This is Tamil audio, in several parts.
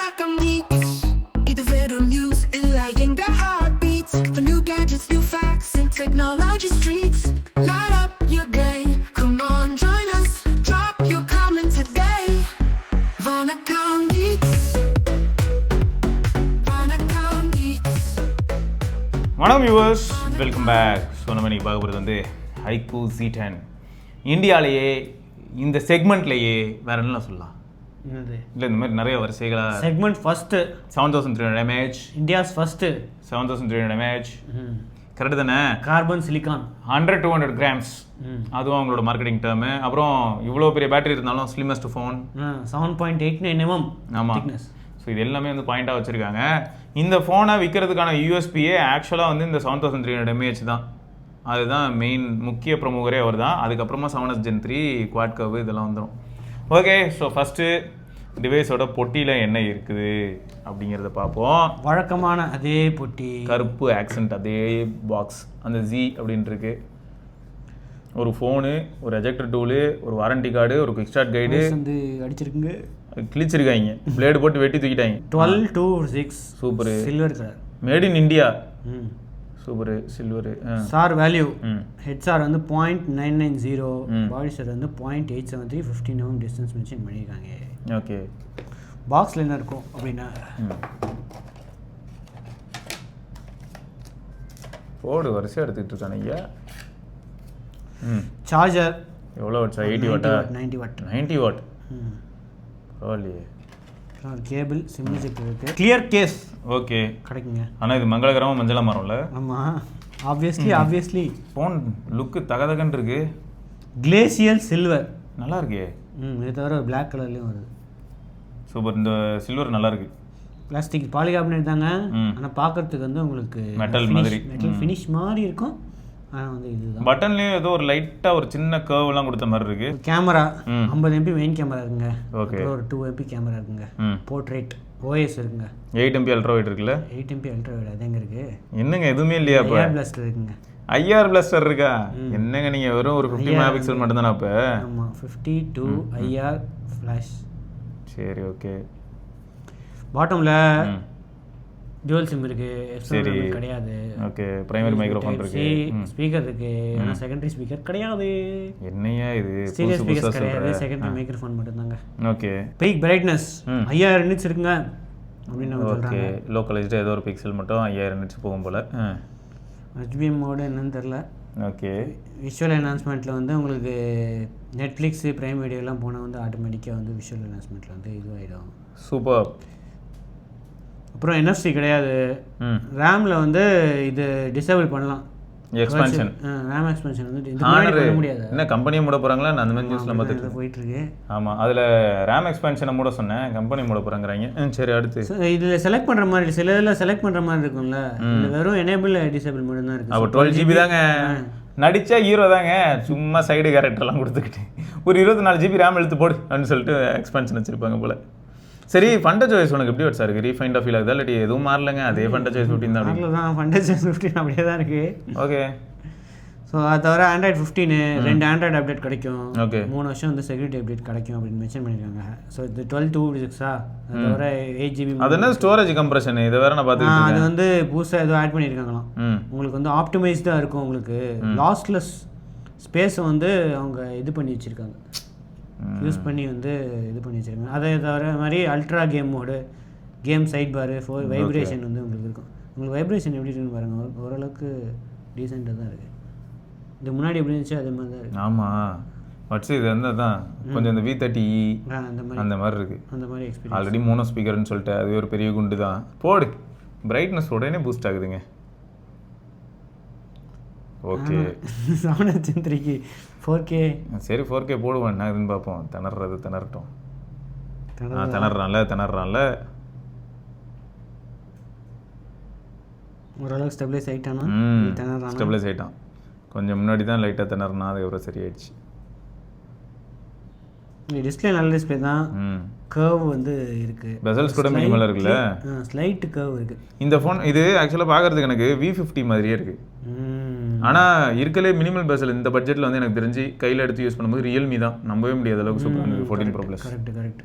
like I'm leaks. இது veteran news இல்லை எங்க heartbeats. For new gadgets, new facts, and technology streets. Light up your day. Come on, join us. Drop your comment today. Vanakkam Geeks. Vanakkam Geeks. வணக்கம் வியூவர்ஸ் வெல்கம் பேக் ஸோ நம்ம இன்னைக்கு பார்க்க போகிறது வந்து ஹைக்கூ ஜி டென் இந்தியாவிலேயே இந்த செக்மெண்ட்லேயே வேற என்ன சொல்லலாம் இல்லை இந்த மாதிரி நிறைய வரிசைகளாக segment first seven thousand three hundred MAH India's first seven thousand three hundred MAH correct தானே? Carbon silicon hundred two hundred grams அதுவும் அவங்களோட மார்க்கெட்டிங் டேர்மு அப்புறம் இவ்வளோ பெரிய பேட்டரி இருந்தாலும் slimmest phone seven point eight nine MM ஆமாம் ஸோ இது எல்லாமே வந்து பாயிண்டாக வச்சுருக்காங்க. இந்த ஃபோனை விற்கிறதுக்கான யூஎஸ்பியே ஆக்சுவலாக வந்து இந்த seven thousand three hundred mAh தான். அதுதான் மெயின் முக்கிய பிரமுகரே அவர் தான் அதுக்கப்புறமா seven S gen three quad கவ் இதெல்லாம் வந்துடும் ஓகே ஸோ ஃபஸ்ட்டு டிவைஸோட பொட்டியில் என்ன இருக்குது அப்படிங்கிறத பார்ப்போம். வழக்கமான அதே பொட்டி. கருப்பு ஆக்சென்ட் அதே பாக்ஸ் அந்த ஜி அப்படின்ட்டு ஒரு ஃபோனு ஒரு எஜெக்டர் டூலு ஒரு வாரண்டி கார்டு ஒரு குவிக் ஸ்டார்ட் கைடு வந்து அடிச்சிருக்குங்க. கிழிச்சிருக்காங்க. பிளேடு போட்டு வெட்டி தூக்கிட்டாங்க. Twelve two six super. Silver colour made in India super silver sir value ம். ஹெச்ஆர் வந்து point nine nine zero. Body sir வந்து point eight seven three fifteen M distance mention பண்ணியிருக்காங்க. ஓகே. பாக்ஸில் என்ன இருக்கும் அப்படின்னா? போடு வரிசையாக எடுத்துக்கிட்டு இருக்கானே ஐயா. ம். சார்ஜர் எவ்வளோ வாட்ஸா எயிட்டி வாட்டா நைன்டி வாட் நைன்ட்டி வாட் பரவாயில்லையே. கேபிள் சிம்மிஜெக்ட் இருக்கு. Clear case okay. கிடைக்குங்க. ஆனால் இது மங்களகரமாக மஞ்சளா மரம்ல. ஆமாம் ஆப்வியஸ்லி ஆப்வியஸ்லி ஃபோன் லுக்கு தகதகன்னு இருக்கு. கிளேசியல் சில்வர் நல்லா இருக்கே. ம் இது தவிர பிளாக் கலர்லேயும் வருது. சூப்பர் இந்த சில்வர் நல்லா இருக்கு. பிளாஸ்டிக் பாலிகார்பனேட் தாங்க. ஆனால் பார்க்கறதுக்கு வந்து உங்களுக்கு Metal மாதிரி. மெட்டல் ஃபினிஷ் மாதிரி இருக்கும். ஆனால் வந்து இதுதான். பட்டன்லேயும் ஏதோ ஒரு லைட்டாக ஒரு சின்ன கர்வ்லாம் கொடுத்த மாதிரி இருக்கு. கேமரா. ஐம்பது எம்பி மெயின் கேமரா இருக்குங்க. ஓகே ஒரு டூ எம்பி கேமரா இருக்குங்க. போர்ட்ரேட் ஓஎஸ் இருக்குங்க. எயிட் எம்பி அல்ட்ரா ஒயிட் இருக்குல்ல? எயிட் எம்பி அல்ட்ரா வைட் அது எங்கே இருக்குது என்னங்க எதுவுமே இல்லையா ஏர் பிளாஸ்டர் இருக்குங்க. ஐஆர் பிளஸ்டர் இருக்கா? என்னங்க நீங்கள் வெறும் ஒரு ஃபிஃப்டி மெகா பிக்சல் மட்டும்தானே அப்போ? ஆமாம் ஃபிஃப்டி டூ ஐஆர் ஃப்ளாஷ் சரி ஓகே பாட்டமில் dual சிம் இருக்கு சரி. கிடையாது. ஓகே பிரைமரி மைக்ரோஃபோன் இருக்கு. ஸ்பீக்கர் இருக்கு ஆனால் செகண்டரி ஸ்பீக்கர் கிடையாது. என்னையா இது? ஸ்பீக்கர்ஸ் புதுசாக கிடையாது. செகண்டரி மைக்ரோஃபோன் மட்டும்தாங்க. Okay peak brightness. ஐயாயிரம் நிட்ஸ் இருக்குங்க அப்படின்னு ஓகே லோக்கலைஸ்டு ஏதோ ஒரு பிக்சல் மட்டும் ஐயாயிரம் நிட்ஸ் போகும் போல். ஹெச்பிஎம் மோடு என்னன்னு தெரில ஓகே விஷுவல் என்ஹான்ஸ்மெண்ட்டில் வந்து உங்களுக்கு நெட்ஃப்ளிக்ஸு ப்ரைம் வீடியோலாம் போனால் வந்து ஆட்டோமேட்டிக்காக வந்து விஷுவல் என்ஹான்ஸ்மெண்ட்டில் வந்து இதுவாகிடும் சூப்பர் அப்புறம் என்எஃப்சி கிடையாது. ரேமில் வந்து இது டிசேபிள் பண்ணலாம். எக்ஸ்பான்ஷன் ரேம் எக்ஸ்பென்ஷன் வந்து ஆனர் முடியாது. என்ன கம்பெனியை மூட போகிறாங்களா நான் அந்த மாதிரி நியூஸ்லாம் பார்த்துட்டு இது போயிட்டு இருக்கு. ஆமாம் அதில் ரேம் எக்ஸ்பான்ஷனை மூட சொன்னேன். கம்பெனி மூட போகிறாங்கிறாங்க சரி அடுத்து. இதுல செலக்ட் பண்ற மாதிரி சில இதில் செலக்ட் பண்ற மாதிரி இருக்கும்ல. வெறும் எனேபிள் டிசேபிள் மட்டும் தான் இருக்கு. அப்போ டுவெல் ஜிபி தாங்க. நடிச்சா ஹீரோ தாங்க. சும்மா சைடு கேரக்டர்லாம் கொடுத்துக்கிட்டு. ஒரு இருபத்தி நாலு ஜிபி ரேம் எடுத்து போடு அப்படின்னு சொல்லிட்டு எக்ஸ்பான்ஷன் வச்சிருப்பாங்க போல. சரி ஃபண்ட சாய்ஸ் உனக்கு எப்படி சார் இருக்கு? ரீஃபைண்ட் ஃபீல் ஆகுதா இல்லாட்டி எதுவும் மாறலங்க? அதே ஃபண்ட சாய்ஸ் ஃபிஃப்டின் தான் அதில் தான் ஃபண்டேஜ் ஃபிஃப்டீன் அப்படியே தான் இருக்கு. ஓகே ஸோ அது தவிர ஆண்ட்ராய்ட் ஃபிஃப்டீனு ரெண்டு ஆண்ட்ராய்டு அப்டேட் கிடைக்கும். ஓகே மூணு வருஷம் வந்து செக்யூரிட்டி அப்டேட் கிடைக்கும் அப்படின்னு மென்ஷன் பண்ணியிருக்காங்க ஸோ இது டுவெல் டூ சிக்ஸா அது தவிர எயிட் ஜிபி அது என்ன ஸ்டோரேஜ் கம்ப்ரஷன் இதை வேற நான் பார்த்துக்கிட்டு அது வந்து புதுசாக ஏதோ ஆட் பண்ணியிருக்காங்களாம் உங்களுக்கு வந்து ஆப்டிமைஸ்டாக இருக்கும் உங்களுக்கு. லாஸ்ட்லெஸ் ஸ்பேஸை வந்து அவங்க இது பண்ணி வச்சுருக்காங்க. யூஸ் பண்ணி வந்து இது பண்ணி வச்சுருக்காங்க. அதை தவிர மாதிரி ultra game mode game side பாரு ஃபோ வைப்ரேஷன் வந்து உங்களுக்கு இருக்கும். உங்களுக்கு வைப்ரேஷன் எப்படி இருக்குன்னு பாருங்கள் ஓர- ஓரளவுக்கு டீசெண்டாக தான் இருக்குது இது முன்னாடி எப்படி இருந்துச்சு அதே மாதிரி தான் இருக்குது ஆமாம் வட்ஸ் இது வந்து அதான் கொஞ்சம் இந்த வி தேர்ட்டி அந்த மாதிரி. அந்த மாதிரி இருக்கு. அந்த மாதிரி எக்ஸ்பீரியன்ஸ் ஆல்ரெடி மோனோ ஸ்பீக்கர்னு சொல்லிட்டு அது ஒரு பெரிய குண்டு தான் போடு. பிரைட்னஸ் உடனே பூஸ்ட் ஆகுதுங்க. ஓகே. செவன் சென்த்ரிக்கு ஃபோர் கே சரி ஃபோர் கே போடுவோம். என்ன இதுன்னு பார்ப்போம். திணறது திணறட்டும். ஆ திணறான்ல திணறான்ல ஓரளவுக்கு ஸ்டெபிளைஸ் ஆகிட்டானா திணறானா? ஸ்டெபிளைஸ் ஆகிட்டான் கொஞ்சம் முன்னாடி தான் லைட்டாக திணறினா அதுக்கப்புறம் சரியாயிடுச்சு. டிஸ்பிளே நல்ல டிஸ்பிளே தான். ம். கர்வ் வந்து இருக்கு. பெசல்ஸ் கூட மினிமலாக இருக்குல்ல? ஸ்லைட் கர்வ் இருக்கு. இந்த ஃபோன் இது ஆக்சுவலாக பார்க்கறதுக்கு எனக்கு வி ஃபிஃப்டி மாதிரியே இருக்குது. ஆனால் இருக்கலே மினிமல் பெசல் இந்த பட்ஜெட்டில் வந்து எனக்கு தெரிஞ்சு கையில் எடுத்து யூஸ் பண்ணும்போது ரியல்மி தான். நம்பவே முடியாத அளவுக்கு சூப்பராக இருக்குது fourteen pro plus correct correct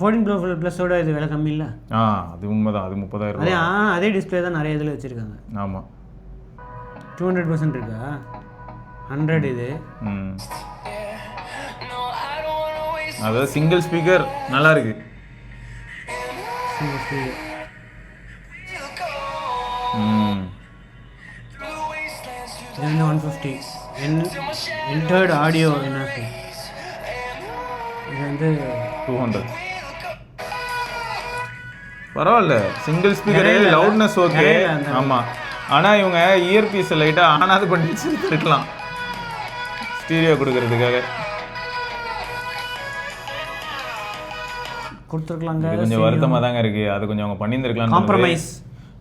fourteen pro ப்ளஸோட இது விலை கம்மி இல்லை? ஆ அது உண்மைதான். அது முப்பதாயிரம் அதே ஆ அதே டிஸ்பிளே தான் நிறைய இதில் வச்சுருக்காங்க. ஆமாம் டூ ஹண்ட்ரட் பர்சன்ட் இருக்கா? ஹண்ட்ரட் இது. அதாவது சிங்கிள் ஸ்பீக்கர் நல்லா இருக்கு. Single speaker. ம். இது வந்து one fifty N entered audio என்ன இது வந்து டூ ஹண்ட்ரட் பரவாயில்ல. சிங்கிள் ஸ்பீக்கரே. லவுட்னஸ் ஓகே ஆமாம் ஆனால் இவங்க இயர்பீஸ் லைட்டாக ஆனாது பண்ணி வச்சிருக்கலாம். ஸ்டீரியோ கொடுக்கறதுக்காக. கொடுத்துருக்கலாங்க கொஞ்சம் வருத்தமாக தாங்க இருக்கு. அது கொஞ்சம் அவங்க பண்ணியிருந்துருக்கலாம் காம்ப்ரமைஸ்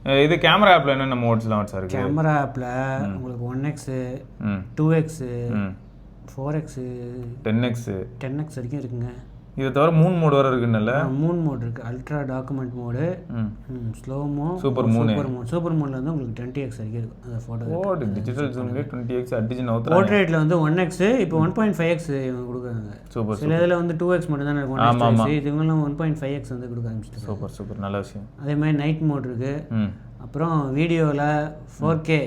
இது கேமரா ஆப்பில் என்னென்ன மோட்ஸ்லாம் இருக்கு? கேமரா ஆப்பில் உங்களுக்கு one X two X four X ten X ten X வரைக்கும் இருக்குங்க. இதை தவிர மூணு மோடு வர இருக்குன்னல்ல? மூணு மோட் இருக்குது ultra document mode slomo Super moon. Super mode super மோடில் வந்து உங்களுக்கு டுவெண்ட்டி எக்ஸ் வரைக்கும் இருக்கும். அந்த ஃபோட்டோ ஓடு டிஜிட்டல் ஜூம்லேயே டுவெண்ட்டி எக்ஸ் அடிச்சு நவுத்துறாங்க போர்ட்ரேட்டில் வந்து ஒன் எக்ஸ் இப்போ ஒன் பாயிண்ட் ஃபைவ் எக்ஸ் இவங்க கொடுக்குறாங்க. சூப்பர் சில இதில் வந்து டூ எக்ஸ் மட்டும் தான் இருக்கும். ஆமா. இதுவெல்லாம் ஒன் பாயிண்ட் ஃபைவ் எக்ஸ் வந்து கொடுக்க ஆரம்பிச்சிட்டு சூப்பர் சூப்பர் நல்ல விஷயம். அதே மாதிரி நைட் மோட் இருக்குது அப்புறம் வீடியோவில் four K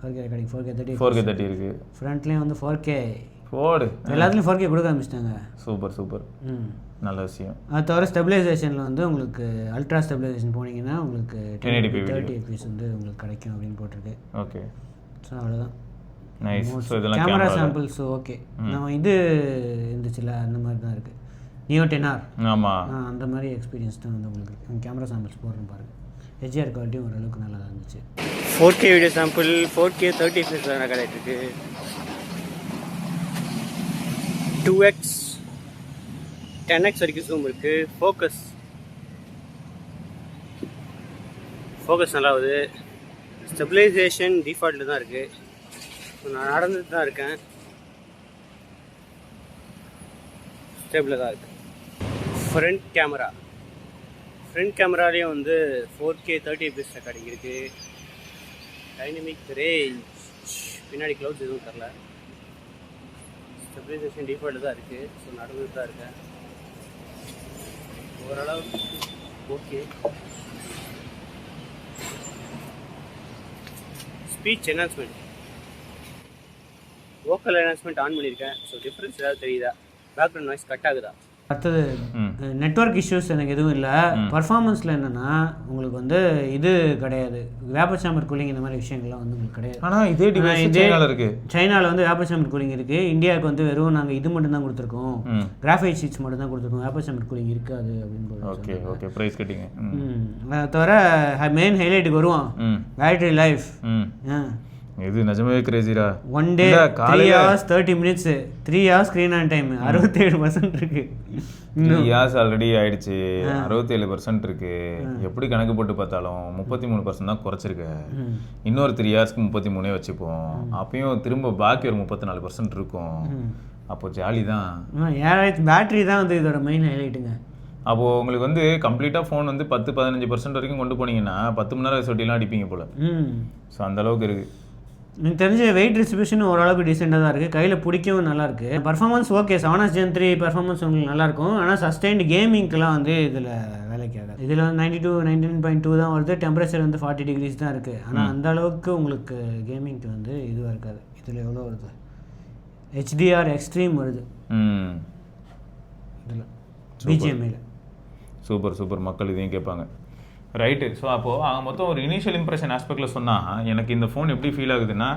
four K recording four K thirty four K thirty இருக்கு. ஃப்ரண்ட்லேயும் வந்து ஃபோர் கே போடு. எல்லாத்துலேயும் ஃபோர் கே கொடுக்க ஆரம்பிச்சிட்டாங்க. Super super. ம். நல்ல விஷயம். அது தவிர ஸ்டெபிலைசேஷனில் வந்து உங்களுக்கு அல்ட்ரா ஸ்டெபிலைசேஷன் போனீங்கன்னா உங்களுக்கு 1080p video. தேர்ட்டி எபிஎஸ் வந்து உங்களுக்கு கிடைக்கும் அப்படின்னு போட்டிருக்கு. ஓகே ஸோ அவ்வளோதான் நைஸ் ஸோ இதெல்லாம் கேமரா சாம்பிள்ஸ் ஓகே நம்ம இது இருந்துச்சுல அந்த மாதிரி தான் இருக்குது நியோ டென்ஆர் ஆமாம் அந்த மாதிரி எக்ஸ்பீரியன்ஸ் தான் வந்து உங்களுக்கு கேமரா சாம்பிள்ஸ் போடுறேன் பாருங்க. ஹெச்ஆர் குவாலிட்டியும் ஓரளவுக்கு நல்லா தான் இருந்துச்சு four K video sample four K thirty FPS இருக்கு? டூ எக்ஸ் டென் எக்ஸ் வரைக்கும் ஜூம் இருக்குது ஃபோக்கஸ் ஃபோக்கஸ் நல்லாவுது. ஸ்டெபிலைசேஷன் டிஃபால்ட்டில் தான் இருக்குது நான் நடந்துட்டு தான் இருக்கேன். ஸ்டேபிளாக தான் இருக்குது ஃப்ரண்ட் கேமரா ஃப்ரண்ட் கேமராலேயும் வந்து four K thirty FPS recording இருக்குது டைனமிக் ரேஞ்ச் பின்னாடி க்ளவுட்ஸ் எதுவும் தரல. ஸ்டெபிலைசேஷன் டிஃபால்ட் தான் இருக்குது ஸோ நடந்துட்டு தான் இருக்கேன். ஓரளவு okay speech enhancement vocal enhancement on பண்ணியிருக்கேன். ஸோ டிஃப்ரென்ஸ் ஏதாவது தெரியுதா? பேக்ரவுண்ட் நாய்ஸ் கட் ஆகுதா? அடுத்தது ம். நெட்வொர்க் இஷ்யூஸ் எனக்கு எதுவும் இல்லை. பர்ஃபார்மன்ஸில் என்னென்னா உங்களுக்கு வந்து இது கிடையாது. வேப்பர் சாம்பர் கூலிங் இந்த மாதிரி விஷயங்கள்லாம் வந்து உங்களுக்கு கிடையாது. ஆனால் இதே இதே- இதே இருக்கு. சைனாவில் வந்து வேப்பர் சாம்பர் கூலிங் இருக்குது இந்தியாவுக்கு வந்து வெறும் நாங்கள் இது மட்டும் தான் கொடுத்துருக்கோம். கிராஃபைட் ஷீட்ஸ் மட்டும் தான் கொடுத்துருக்கோம். வேப்பர் சாம்பர் கூலிங் இருக்காது அப்படின்னு ஓகே ஓகே. ப்ரைஸ் கட்டிங்க. அதை தவிர மெயின் ஹைலைட்டுக்கு வருவோம் பேட்டரி லைஃப் இது நிஜமாவே கிரேசிரா one day three hours thirty minutes three hours screen on time அறுபத்தேழு பர்சன்ட் இருக்கு. த்ரீ இயர்ஸ் ஆல்ரெடி ஆயிடுச்சு. அறுபத்தேழு பர்சன்ட் இருக்கு. எப்படி கணக்கு போட்டு பார்த்தாலும் முப்பத்தி மூணு பர்சன்ட் தான் குறைச்சிருக்க. இன்னொரு த்ரீ இயர்ஸ்க்கு முப்பத்தி மூணே வச்சுப்போம். அப்பயும் திரும்ப பாக்கி ஒரு முப்பத்தி நாலு பர்சன்ட் இருக்கும் அப்போ ஜாலி தான். ஏழாயிரத்து பேட்டரி தான் வந்து இதோட மெயின் ஹைலைட்டுங்க அப்போது உங்களுக்கு வந்து கம்ப்ளீட்டாக ஃபோன் வந்து பத்து பதினஞ்சு பர்சன்ட் வரைக்கும் கொண்டு போனீங்கன்னா பத்து மணி நேரம் சொட்டிலாம் அடிப்பீங்க போல. ஸோ அந்த அளவுக்கு இருக்கு. எனக்கு தெரிஞ்ச வெயிட் டிஸ்ட்ரிபியூஷன் ஓரளவுக்கு டீசெண்டாக தான் இருக்குது கையில் பிடிக்கவும் நல்லா இருக்கு. Performance okay seven gen three performance உங்களுக்கு நல்லாயிருக்கும் ஆனால் சஸ்டைன்டு கேமிங்க்கெலாம் வந்து இதில் வேலைக்கு ஆகாது. இதில் வந்து ninety two nineteen point two தான் வருது. டெம்பரேச்சர் வந்து ஃபார்ட்டி டிகிரிஸ் தான் இருக்குது ஆனால் அந்த அளவுக்கு உங்களுக்கு கேமிங்க்கு வந்து இதுவாக இருக்காது. இதில் எவ்வளோ வருது? ஹெச்டிஆர் எக்ஸ்ட்ரீம் வருது. இதில். பிஜிஎம்ஐயில் சூப்பர் சூப்பர். மக்கள் இதையும் கேட்பாங்க. ரைட்டு ஸோ அப்போது அவங்க மொத்தம் ஒரு இனிஷியல் இம்ப்ரெஷன் ஆஸ்பெக்டில் சொன்னால் எனக்கு இந்த ஃபோன் எப்படி ஃபீல் ஆகுதுன்னா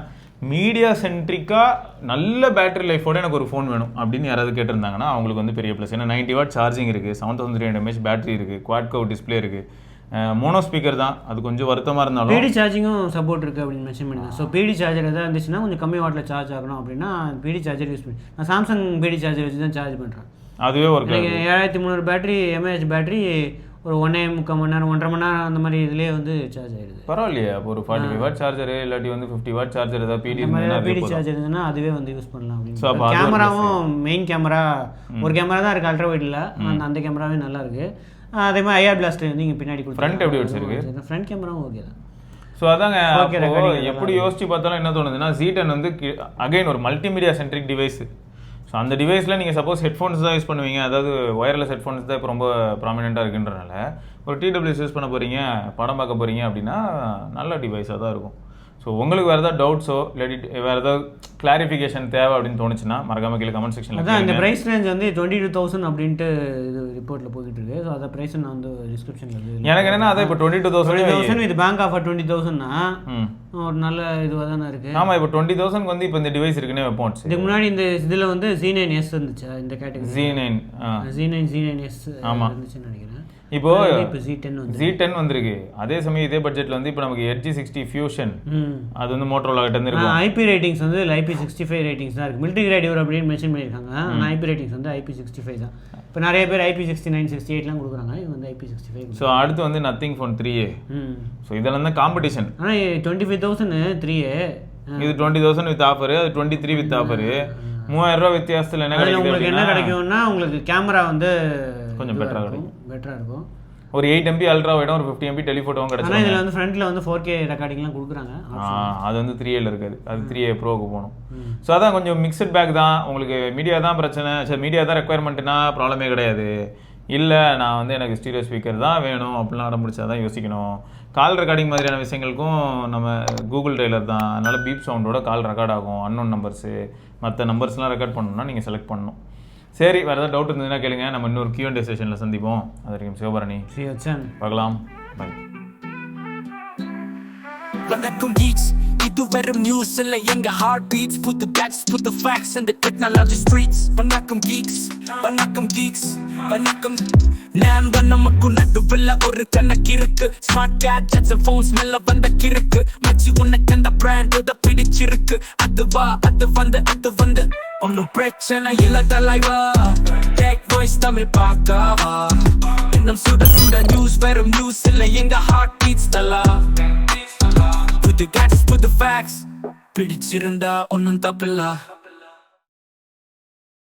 மீடியா சென்ட்ரிக்காக நல்ல பேட்டரி லைஃபோட எனக்கு ஒரு ஃபோன் வேணும் அப்படின்னு யாராவது கேட்டிருந்தாங்கன்னா அவங்களுக்கு வந்து பெரிய ப்ளஸ் ஏன்னா நைன்டி வாட் சார்ஜிங் இருக்குது seven thousand three hundred mAh battery இருக்குது குவாட் கவ் டிஸ்பிளே இருக்குது மோனோ ஸ்பீக்கர் தான். அது கொஞ்சம் வருத்தமாக இருந்தாலும் பிடி சார்ஜிங்கும் சப்போர்ட் இருக்குது அப்படின்னு மென்ஷன் பண்ணிருந்தேன். ஸோ பிடி சார்ஜர் எதாவது இருந்துச்சுன்னா கொஞ்சம் கம்மி வாட்டில் சார்ஜ் ஆகணும் அப்படின்னா பிடி சார்ஜர் யூஸ் பண்ணி நான் சாம்சங் பிடி சார்ஜர் வச்சு தான் சார்ஜ் பண்ணுறேன் அதுவே ஆகுது. ஏழாயிரத்தி முந்நூறு பேட்டரி எம்ஏஹெச் பேட்டரி ஒரு ஒன்றே முக்கால் மணி நேரம் ஒன்றரை மணி நேரம் அந்த மாதிரி இதுலேயே வந்து சார்ஜ் ஆயிடுது. பரவாயில்லையே அப்போ ஒரு ஃபார்ட்டி ஃபைவ் வாட் சார்ஜர் இல்லாட்டி வந்து ஃபிஃப்டி வாட் சார்ஜர் ஏதாவது பிடி பிடி. சார்ஜர் இருந்ததுன்னா அதுவே வந்து யூஸ் பண்ணலாம் அப்படின்னு கேமராவும் மெயின் கேமரா ஒரு கேமரா தான் இருக்குது அல்ட்ரா வைட்டில் அந்த அந்த கேமராவே நல்லா இருக்கு. ஆஹ் அதே மாதிரி ஐஆர் பிளாஸ்டர் வந்து இங்கே பின்னாடி Front எப்படி வச்சிருக்கு? ஃப்ரண்ட் கேமராவும் ஓகே தான். ஸோ அதாங்க எப்படி யோசிச்சு பார்த்தாலும் என்ன தோணுதுன்னா Z10 வந்து அகைன் ஒரு மல்டிமீடியா சென்ட்ரிக் டிவைஸ் ஸோ அந்த டிவைஸில் நீங்கள் சப்போஸ் ஹெட்ஃபோன்ஸ் தான் யூஸ் பண்ணுவீங்க. அதாவது ஒயர்லெஸ் ஹெட்ஃபோன்ஸ் தான் இப்போ ரொம்ப ப்ராமினெண்ட்டாக இருக்குன்றனால. ஒரு டிடபிள்யூஸ் யூஸ் பண்ண போகிறீங்க படம் பார்க்க போகிறீங்க அப்படின்னா நல்ல டிவைஸாக தான் இருக்கும். ஸோ உங்களுக்கு வேறு ஏதாவது டவுட்ஸோ இல்லாட்டி வேறு ஏதாவது கிளாரிஃபிகேஷன் தேவை அப்படின்னு தோணுச்சுன்னா மறக்காம கீழே கமெண்ட் செக்ஷனில் அதான் இந்த ப்ரைஸ் ரேஞ்ச் வந்து டுவெண்ட்டி டூ தௌசண்ட் அப்படின்ட்டு இது ரிப்போர்ட்டில் போய்கிட்டு இருக்கு ஸோ அந்த ப்ரைஸ் நான் வந்து டிஸ்கிரிப்ஷனில் எனக்கு என்னன்னா அதை இப்போ டுவெண்ட்டி டூ தௌசண்ட் தௌசண்ட் இது பேங்க் ஆஃபர் டுவெண்ட்டி தௌசண்ட்னா ஒரு நல்ல இதுவாக தானே இருக்குது ஆமாம் இப்போ டுவெண்ட்டி தௌசண்ட் வந்து இப்போ இந்த டிவைஸ் இருக்குன்னே வைப்போம். இதுக்கு முன்னாடி இந்த இதில் வந்து ஜி நைன் எஸ் இருந்துச்சு இந்த category G nine G nine G nine S ஆமா. இருந்துச்சுன்னு நினைக்கிறேன். இப்போ ஜி டென் வந்திருக்கு. அதே சமயம் இதே பட்ஜெட்டில் வந்து இப்போ நமக்கு எட்ஜி சிக்ஸ்டி ஃபியூஷன் அது வந்து மோட்டரோலா கிட்ட இருந்து இருக்கும். ஐபி ரேட்டிங்ஸ் வந்து ஐபி சிக்ஸ்டி ஃபைவ் ரேட்டிங்ஸ் தான் இருக்குது மிலிட்ரி கிரேட் இவர் அப்படின்னு மென்ஷன் பண்ணியிருக்காங்க. ஆனால் ஐபி ரேட்டிங்ஸ் வந்து ஐபி சிக்ஸ்டி ஃபைவ் தான். இப்போ நிறைய பேர் ஐபி சிக்ஸ்டி நைன் சிக்ஸ்டி எயிட்லாம் கொடுக்குறாங்க. இது வந்து ஐபி சிக்ஸ்டி ஃபைவ் ஸோ அடுத்து வந்து nothing phone three A so இதெல்லாம் தான் காம்படிஷன் ஆனால் டுவெண்ட்டி ஃபைவ் தௌசண்ட் த்ரீ இது டுவெண்ட்டி தௌசண்ட் வித் ஆஃபர் அது டுவெண்ட்டி த்ரீ வித் ஆஃபர் மூவாயிரம் ரூபா வித்தியாசத்தில் என்ன உங்களுக்கு என்ன கிடைக்கும்னா உங்களுக்கு கேமரா வந்து கொஞ்சம் better-ஆ கிடைக்கும். பெட்டராக இருக்கும். ஒரு எயிட் எம்பி அல்ட்ரா வைடும் ஒரு ஃபிஃப்டி எம்பி டெலிஃபோட்டோவும் ஆனால் கிடைச்சிடும் இதில் வந்து ஃப்ரண்ட்டில் வந்து ஃபோர் கே ரெக்கார்டிங்லாம் கொடுக்குறாங்க அது வந்து த்ரீ ஏல இருக்காது. அது த்ரீ ஏ ப்ரோக்கு போகணும். ஸோ அதான் கொஞ்சம் மிக்சட் பேக் தான். உங்களுக்கு மீடியா தான் பிரச்சனை. சரி மீடியா தான் ரெக்குயர்மெண்ட்னா ப்ராப்ளமே கிடையாது. இல்லை நான் வந்து எனக்கு ஸ்டீரியோ ஸ்பீக்கர் தான் வேணும் அப்படிலாம் அடம் பிடிச்சா தான் யோசிக்கணும். கால் ரெக்கார்டிங் மாதிரியான விஷயங்களுக்கும் நம்ம கூகுள் ட்ரெய்லர் தான். அதனால பீப் சவுண்டோட கால் ரெக்கார்ட் ஆகும். அன்னோன் நம்பர்ஸு மற்ற நம்பர்ஸ்லாம் ரெக்கார்ட் பண்ணணும்னா நீங்கள் செலக்ட் பண்ணணும். சரி வேறு ஏதாவது டவுட் இருந்ததுன்னா கேளுங்க. நம்ம இன்னொரு கியூஎன்டே செஷனில் சந்திப்போம். அது வரைக்கும் சிவபரணி. ஸ்ரீ வச்சன் பார்க்கலாம். பை வணக்கம் geeks. இது வெறும் நியூஸ் இல்ல. எங்க ஹார்ட் பீட்ஸ் புது பேட்ஸ் புது ஃபேக்ட்ஸ் இந்த டெக்னாலஜி ஸ்ட்ரீட்ஸ் வணக்கம் geeks. வணக்கம் geeks. வணக்கம். நான் நமக்கு நடுவில் ஒரு கணக்கு இருக்கு. ஸ்மார்ட் கேட்ஜெட்ஸ் ஃபோன்ஸ் மேல வந்த கிறுக்கு. மச்சி உனக்கு அந்த பிராண்ட் பிடிச்சிருக்கு. அது வா அது வந்து அது வந்து. ஒன்னும் பிரச்சனை இல்ல தலைவா. டேக் வாய்ஸ் தமிழ் பார்க்காவா? இன்னும் சுட சுட நியூஸ் வெறும் நியூஸ் இல்ல எங்க ஹார்ட் பீட்ஸ் தலா புது கேட்ஸ் புது ஃபேக்ஸ் பிடிச்சிருந்தா ஒன்னும் தப்பில்ல.